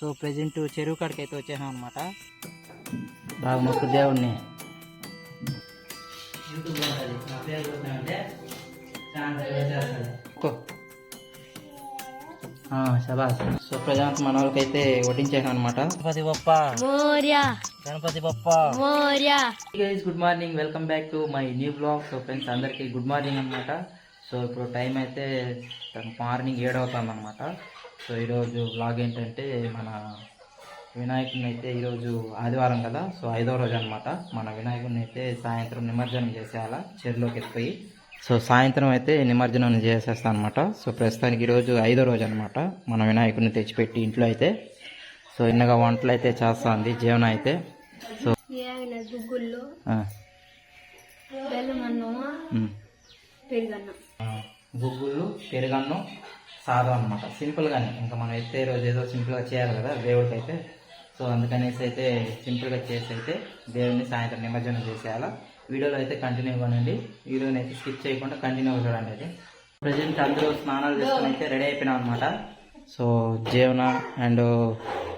So present చెరువు కాడికి అయితే వచ్చేసాం అనమాట బాగా మొక్కు దేవుణ్ణి. శబాస్ సో ప్రజెంట్ మన వాళ్ళకైతే వడ్డించాను అనమాట Ganapati Bappa. Morya. Ganapati Bappa. Morya. Guys good morning welcome back to my new blog so friends అందరికీ గుడ్ మార్నింగ్ అనమాట సో ఇప్పుడు టైం అయితే మార్నింగ్ ఏడవుతుంది అనమాట సో ఈరోజు బ్లాగ్ ఏంటంటే మన వినాయకుడిని అయితే ఈరోజు ఆదివారం కదా సో ఐదో రోజు అనమాట మన వినాయకుడిని అయితే సాయంత్రం నిమజ్జనం చేసేయాల చెరువులోకి ఎత్తిపోయి సో సాయంత్రం అయితే నిమజ్జనం చేసేస్తాను అనమాట సో ప్రస్తుతానికి ఈరోజు ఐదో రోజు అనమాట మన వినాయకుడిని తెచ్చిపెట్టి ఇంట్లో అయితే. సో ఇన్నగా వంటలు అయితే చేస్తుంది జీవన అయితే. సో గుగ్గుల్లో పెరుగన్నం. గుగ్గులు పెరుగన్నం సాదం అనమాట సింపుల్గానే ఇంకా మనం అయితే రోజు ఏదో సింపుల్గా చేయాలి కదా దేవుడికి అయితే సో అందుకనేసి అయితే సింపుల్గా చేసి అయితే దేవుడిని సాయంత్రం నిమజ్జనం చేసేయాలా. వీడియోలో అయితే కంటిన్యూ కానండి వీడియోని అయితే స్కిప్ చేయకుండా కంటిన్యూ చూడండి అది ప్రజెంట్ అందరూ స్నానాలు చేసుకుని అయితే రెడీ అయిపోయినాం అనమాట సో జీవన అండ్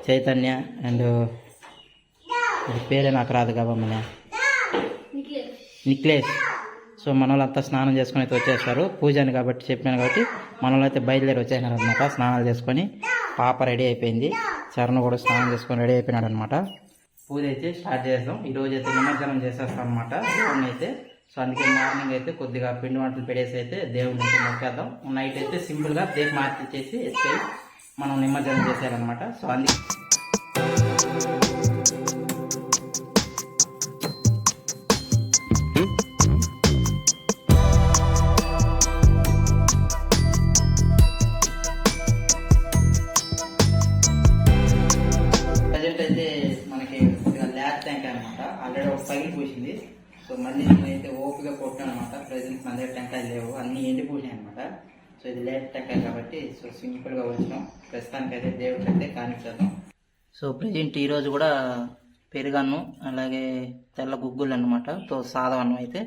చైతన్య అండ్ పేరే నాకు రాదు కాబమ్మనే నిక్లేష్ సో మనోళ్ళంతా స్నానం చేసుకుని అయితే వచ్చేస్తారు. పూజ అని కాబట్టి చెప్పాను కాబట్టి మనోళ్ళు అయితే బయలుదేరి వచ్చేసినారు అనమాట స్నానాలు చేసుకొని పాప రెడీ అయిపోయింది. చరణ్ కూడా స్నానం చేసుకొని రెడీ అయిపోయినాడు అనమాట పూజ అయితే స్టార్ట్ చేస్తాం ఈరోజు అయితే నిమజ్జనం చేసేస్తాం అనమాట దేవుడిని అయితే. సో అందుకే మార్నింగ్ అయితే కొద్దిగా పిండి వంటలు పెడేసి అయితే దేవుడిని అయితే మొక్కేద్దాం. నైట్ అయితే సింపుల్గా దేవ్ మార్చి చేసి మనం నిమజ్జనం చేసేయాలన్నమాట. సో అందుకే పూసింది. సో మళ్ళీ నేనైతే ఓపిక కొట్టాను అనమాట ప్రజెంట్ మన దగ్గర టెంకాయలు లేవు. అన్ని ఎండి పూసినాయి అనమాట సో ఇది లేట్ టెంకాయ కాబట్టి సో సింపుల్గా వచ్చినాం ప్రస్తుతానికి అయితే దేవుడికి అయితే కానిచ్చేద్దాం. సో ప్రజెంట్ ఈరోజు కూడా పెరుగన్ను అలాగే తెల్ల గుగ్గులు అనమాట సో సాదం అన్నం అయితే.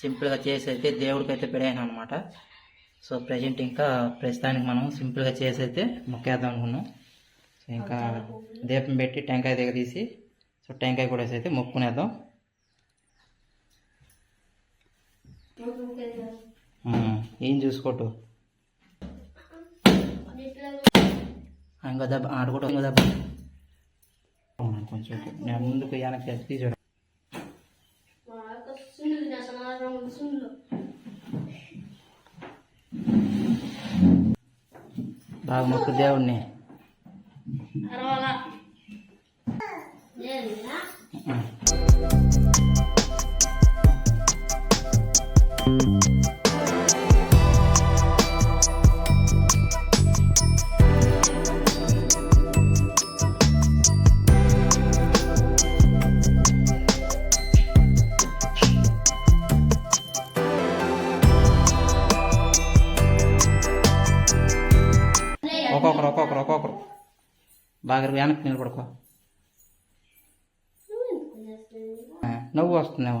సింపుల్గా చేసి అయితే దేవుడికి అయితే పెడేసాను అనమాట సో ప్రజెంట్ ఇంకా ప్రస్తుతానికి మనం సింపుల్గా చేసి అయితే మొక్కేద్దాం అనుకున్నాం. సో ఇంకా దీపం పెట్టి టెంకాయ దగ్గర తీసి సో టెంకాయ కూడా వేసి అయితే మొక్కునేద్దాం ఏం చూసుకోటు? ఇంకో దెబ్బ ఆడ కూడా ఇంకో దెబ్బ కొంచెం. నేను ముందుకు వెనక్కి తీసి చూడ బాగా మొక్కు దేవుడిని ఉమ్. ఒక్కొక్కరు ఒక్కొక్కరు ఒక్కొక్కరు. బాగా వెనక్కి నిలబడుకో. నవ్వు వస్తుందేమో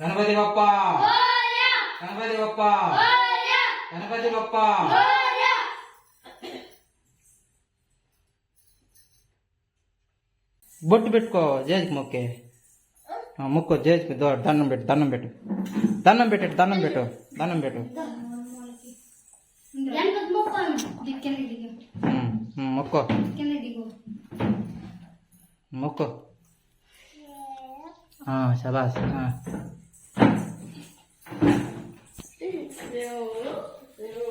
గణపతి బప్ప గణపతి బప్ప గణపతి బప్ప బొట్టు పెట్టుకో జేజికి మొక్కే. మొక్కో జేజికి దండం పెట్టు దండం పెట్టు. దండం పెట్టు దండం పెట్టు దండం పెట్టు. మొక్కో. మొక్కో. శబాస్.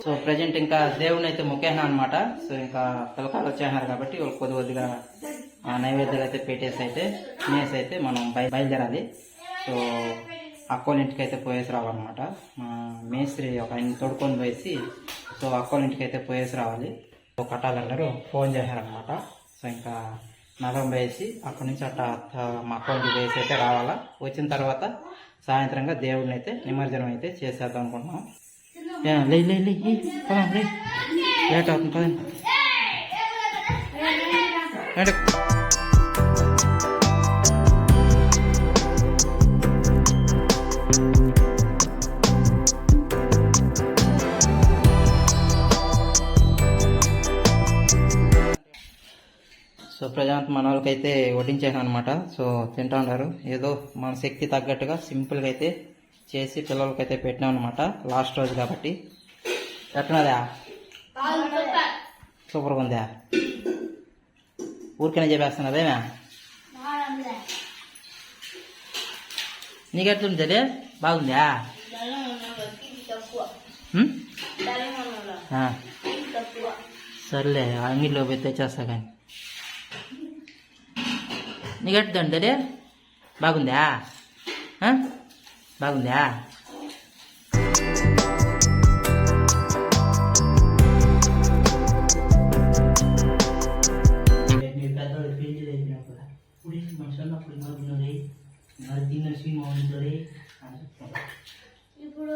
సో ప్రజెంట్ ఇంకా దేవుని అయితే మొక్కేసాను అనమాట సో ఇంకా పిల్లకాయలు వచ్చేసినారు కాబట్టి వాళ్ళు కొద్ది కొద్దిగా ఆ, నైవేద్యాలు అయితే పెట్టేసి అయితే తినేసి అయితే మనం బయ బయలుదేరాలి. సో అక్కోళ్ళ ఇంటికి అయితే పోయేసి రావాలన్నమాట. మా మేస్త్రి ఒక ఆయన తోడుకొని పోయేసి సో అక్కోళ్ళ ఇంటికి అయితే పోయేసి రావాలి. కట్టాలన్నారు ఫోన్ చేశారనమాట సో ఇంకా నగరం వేసి అక్కడి నుంచి అట్ట మా అకౌంట్కి వేసి అయితే రావాలా వచ్చిన తర్వాత సాయంత్రంగా దేవుడిని అయితే నిమజ్జనం అయితే చేసేద్దాం అనుకుంటున్నాం లే లే లే. లేట్ అవుతుంది పదండి సో ప్రజాంత్ మన వాళ్ళకైతే వడ్డించాను అనమాట సో తింటా ఉన్నారు. ఏదో మన శక్తి తగ్గట్టుగా సింపుల్గా అయితే చేసి పిల్లలకైతే పెట్టినాం అనమాట లాస్ట్ రోజు కాబట్టి. ఎట్టున్నదా సూపర్గా ఉందా? ఊరికనే చెప్పేస్తున్నదేమే నీకెట్లుంది అదే? బాగుందా. సర్లే అంగిట్లో పోయి తెచ్చేస్తా కానీ. నీకెట్లుంది అదే బాగుందా? బాగుందా ఇప్పుడు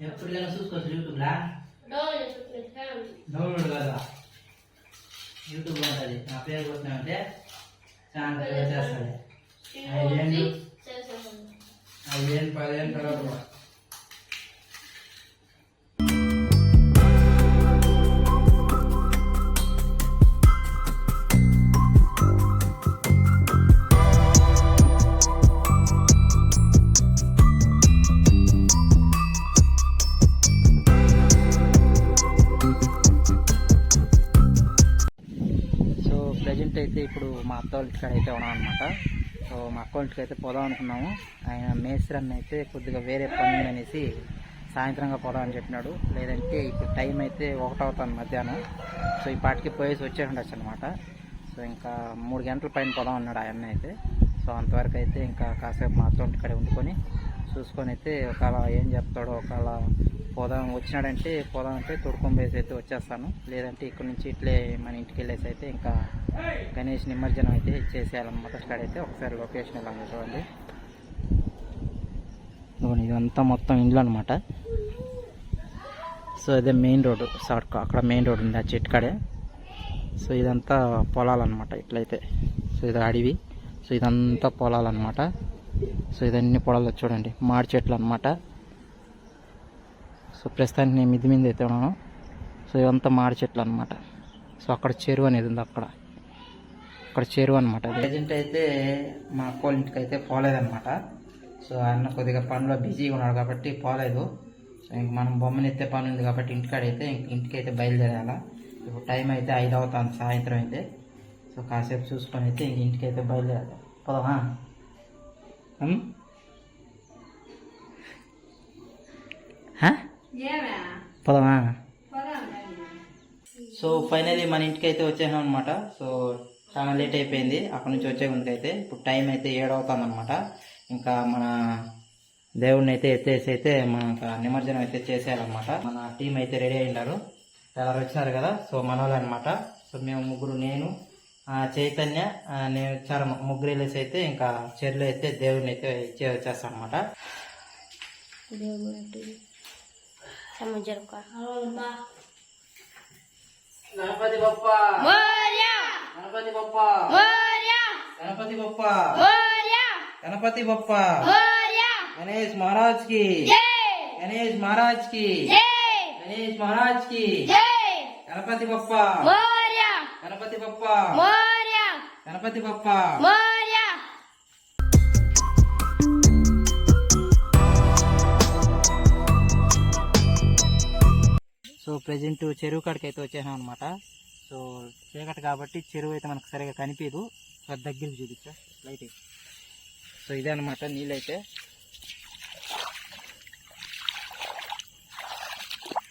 ఎప్పుడైనా చూసుకోవచ్చు యూట్యూబ్లా? డౌన్లోడ్ కదా యూట్యూబ్లో ఉంటుంది నా పేరు కొట్టినామంటే ఛానల్ వచ్చేస్తుంది ప్రజెంట్ అయితే ఇప్పుడు మా అత్త వాళ్ళ ఇంటికాడ అయితే ఉన్నాం అనమాట సో మా అక్క ఇంటికి అయితే పోదాం అనుకున్నాము. ఆయన మేస్త్రి అన్న అయితే కొద్దిగా వేరే పని అనేసి సాయంత్రంగా పోదాం అని చెప్పినాడు. లేదంటే ఇప్పుడు టైం అయితే ఒకటవుతాను మధ్యాహ్నం. సో ఈ పాటికి పోయేసి వచ్చే ఉండొచ్చు అనమాట సో ఇంకా మూడు గంటల పైన పోదాం అన్నాడు ఆయన అయితే. సో అంతవరకు అయితే ఇంకా కాసేపు మా అత్త వాళ్ళ ఇంటికాడే ఉండుకొని చూసుకొని అయితే ఒకవేళ ఏం చెప్తాడో ఒకవేళ పోదాం వచ్చినాడంటే పోదాం అంటే వేసి అయితే వచ్చేస్తాను. లేదంటే ఇక్కడ నుంచి ఇట్లే మన ఇంటికి వెళ్ళేసి అయితే ఇంకా గణేష్ నిమజ్జనం అయితే చేసేయాలన్నమాట స్టార్ట్ అయితే ఒకసారి లొకేషన్ ఇలా చూడండి. ఇదంతా మొత్తం ఇండ్లు అనమాట సో ఇదే మెయిన్ రోడ్డు షార్ట్ అక్కడ మెయిన్ రోడ్ ఉంది ఆ చెట్టుకాడే సో ఇదంతా పొలాలన్నమాట ఇట్లయితే. సో ఇది అడవి. సో ఇదంతా పొలాలన్నమాట సో ఇదన్నీ పొలాలు చూడండి మాడి చెట్లు అనమాట సో ప్రస్తుతానికి నేను మిద్ది మీద అయితే ఉన్నాను. సో ఇదంతా మాడి చెట్లు అనమాట సో అక్కడ చెరువు అనేది ఉంది అక్కడ. అక్కడ చెరువు అనమాట ప్రజెంట్ అయితే మా అక్కోళ్ళ ఇంటికి అయితే పోలేదన్నమాట. సో అన్న కొద్దిగా పనిలో బిజీగా ఉన్నాడు కాబట్టి పోలేదు. సో ఇంక మనం బొమ్మని ఎత్తే పని ఉంది కాబట్టి ఇంటికాడైతే ఇంక ఇంటికి అయితే బయలుదేరాలా. ఇప్పుడు టైం అయితే ఐదు అవుతుంది సాయంత్రం అయితే. సో కాసేపు చూసుకొని అయితే ఇంక ఇంటికి అయితే బయలుదేరాలి. పోదామా? పోదామా? సో ఫైనలీ మన ఇంటికి అయితే వచ్చేసాం అనమాట సో చాలా లేట్ అయిపోయింది. అక్కడ నుంచి వచ్చే ముందుకైతే ఇప్పుడు టైం అయితే ఏడవుతుంది అనమాట ఇంకా మన దేవుడిని అయితే ఎత్తేసి అయితే మన నిమజ్జనం అయితే చేసేయాలన్నమాట. మన టీం అయితే రెడీ అయ్యారు ఎవరు వచ్చినారు కదా? సో మన అనమాట సో మేము ముగ్గురు నేను చైతన్య నేను వచ్చారు ముగ్గురు వెళ్ళేసి అయితే ఇంకా చెర్లు అయితే దేవుడిని అయితే ఇచ్చే వచ్చేస్తాం అనమాట గణపతి బప్ప. గణపతి బప్ప. గణపతి బప్ప. గణపతి బప్ప. గణేష్ మహారాజ్కి గణేష్ మహారాజ్కి గణేష్ మహారాజ్కి గణపతి బప్ప. గణపతి బప్ప గణపతి బప్ప సో ప్రజెంట్ చెరువు కాడికి అయితే వచ్చేసాం అనమాట సో చీకటి కాబట్టి చెరువు అయితే మనకు సరిగా కనిపించదు సో దగ్గరికి చూపించా లైట్ సో ఇదే అనమాట నీళ్ళైతే.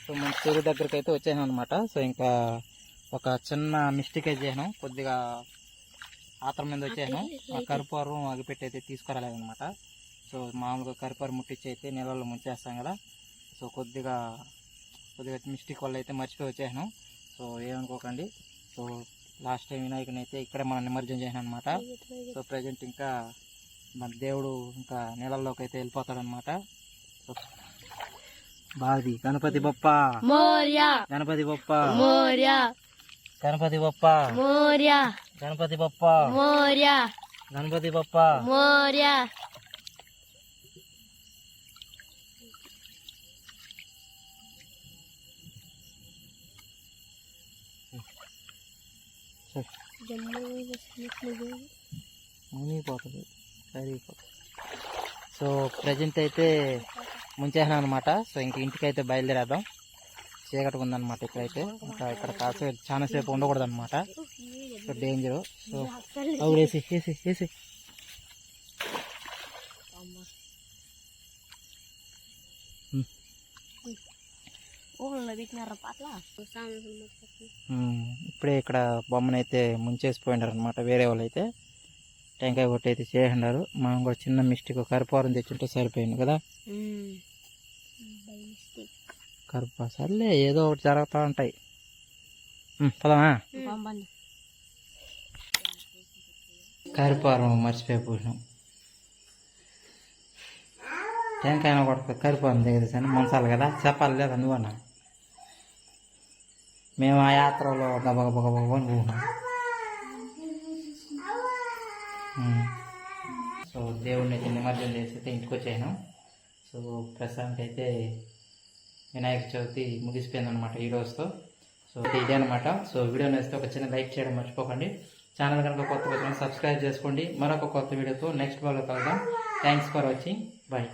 సో మన చెరువు దగ్గరికి అయితే వచ్చేసాం అనమాట సో ఇంకా ఒక చిన్న మిస్టేక్ అయితే చేసాను కొద్దిగా ఆత్రం మీద వచ్చాను ఆ కరిపారం అగిపెట్టి అయితే తీసుకురాలేదన్నమాట. సో మామూలుగా కరిపారం ముట్టించి అయితే నీళ్ళలో ముంచేస్తాం కదా. సో కొద్దిగా కొద్దిగా మిస్టేక్ వల్ల అయితే మర్చిపోయి వచ్చాను సో ఏమనుకోకండి. సో లాస్ట్ టైం వినాయకుని అయితే ఇక్కడే మనం నిమజ్జనం చేసాను అనమాట సో ప్రజెంట్ ఇంకా మన దేవుడు ఇంకా నీళ్ళల్లోకి అయితే వెళ్ళిపోతాడనమాట బాది గణపతి బొప్ప. మోర్యా. గణపతి బొప్ప. మోర్యా. గణపతి బొప్ప. మోర్యా. గణపతి బొప్ప. మోర్యా. గణపతి బొప్ప. మోర్యా. మునిగిపోతుంది కరిగిపోతుంది. సో ప్రజెంట్ అయితే ముంచేసాను అనమాట సో ఇంక ఇంటికి అయితే బయలుదేరేద్దాం. చీకటి ఉందన్నమాట ఇక్కడైతే. ఇంకా ఇక్కడ కాసే చాలా సేపు ఉండకూడదు అనమాట సో డేంజర్ సో అవి వేసి వేసి వేసి. ఇప్పుడే ఇక్కడ బొమ్మనైతే ముంచేసిపోయినారు అనమాట వేరే వాళ్ళు అయితే టెంకాయ కొట్టి అయితే చేసినారు మనం కూడా చిన్న మిస్టేక్ కరిపారం తెచ్చుంటే సరిపోయింది కదా. కరుపా సర్లే ఏదో ఒకటి జరుగుతూ ఉంటాయి. పదమా? కరిపారం మర్చిపోయి పూసినాం. టెంకాయ కొడుతుంది కరిపారం దగ్గర సరే మంచాలి కదా చెప్పాలి లేదా నువ్వన్నా మేము ఆ యాత్రలో గబ గబ గబ పోయినాం సో దేవుడిని నిమజ్జనం చేసి అయితే ఇంటికి వచ్చాను సో ప్రస్తుతానికి అయితే వినాయక చవితి ముగిసిపోయింది అనమాట ఈ రోజుతో. సో ఇదే అనమాట సో వీడియో నచ్చితే ఒక చిన్న లైక్ చేయడం మర్చిపోకండి. ఛానల్ కనుక కొత్త వచ్చిన సబ్స్క్రైబ్ చేసుకోండి. మరొక కొత్త వీడియోతో నెక్స్ట్ వాళ్ళు కలుద్దాం. Thanks for watching. బాయ్.